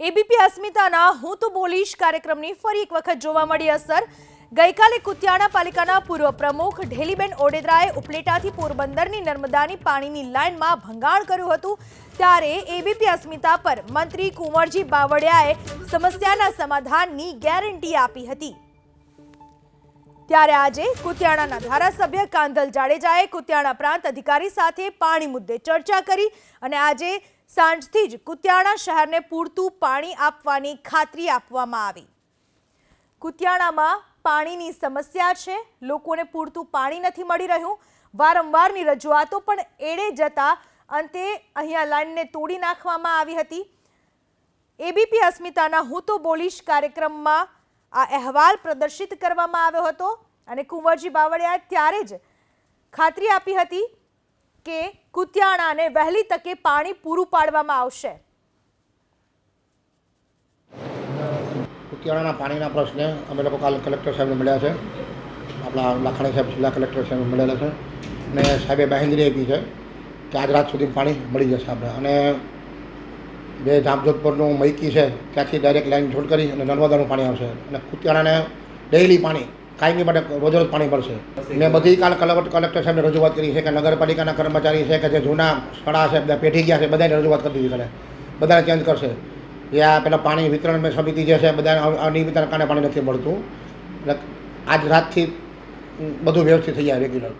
ABP અસ્મિતાના હું તો બોલીશ કાર્યક્રમની ફરી એક વખત જોવા મળી અસર. ગઈકાલે કુતિયાણા પાલિકાના પૂર્વ પ્રમુખ ઢેલીબેન ઓડેદરાએ ઉપલેટાથી પોરબંદરની નર્મદાની પાણીની લાઇનમાં ભંગાણ કર્યું હતું. ત્યારે એબીપી અસ્મિતા પર મંત્રી કુંવરજી બાવળિયાએ સમસ્યાના સમાધાનની ગેરંટી આપી હતી. ત્યારે આજે કુતિયાણાના ધારાસભ્ય કાંધલ જાડેજાએ કુતિયાણા પ્રાંત અધિકારી સાથે પાણી મુદ્દે ચર્ચા કરી અને આજે સાંજથી જ કુતિયાણા શહેરને પૂરતું પાણી આપવાની ખાતરી આપવામાં આવી. કુતિયાણામાં પાણીની સમસ્યા છે. લોકોને પૂરતું પાણી નથી મળી રહ્યું. વારંવારની રજૂઆતો પણ એડે જતા અંતે અહીંયા લાઈનને તોડી નાખવામાં આવી હતી. એબીપી અસ્મિતાના હું તો બોલીશ કાર્યક્રમમાં આ અહેવાલ પ્રદર્શિત કરવામાં આવ્યો હતો અને કુંવરજી બાવળિયાએ ત્યારે જ ખાતરી આપી હતી કે કુતિયાણાને વહેલી તકે પાણી પૂરું પાડવામાં આવશે. કુતિયાણાના પાણીના પ્રશ્ને અમે લોકો કાલ કલેક્ટર સાહેબને મળ્યા છે. આપણા લાખાણી સાહેબ જિલ્લા કલેક્ટર સાહેબ મળેલા છે. અને સાહેબે બાહેંધરી આપી છે કે આજ રાત સુધી પાણી મળી જશે આપણે. અને જે જામજોધપુરનું મૈકી છે, ત્યાંથી ડાયરેક્ટ લાઈન છોડ કરી અને નર્મદાનું પાણી આવશે. અને કુતિયાણાને ડેઇલી પાણી કાયમી માટે રોજ પાણી પડશે મેં બધી કાલ કલેક્ટર સાહેબને રજૂઆત કરી છે કે નગરપાલિકાના કર્મચારી છે કે જે જૂના સ્થળા છે, બધા પેઢી ગયા છે, બધાને રજૂઆત કરી દીધી કરે બધાને ચેન્જ કરશે. જે આ પેલા પાણી વિતરણ સમિતિ જે છે, બધાને અનિયમિતના કારણે પાણી નથી મળતું. એટલે આજ રાતથી બધું વ્યવસ્થિત થઈ જાય રેગ્યુલર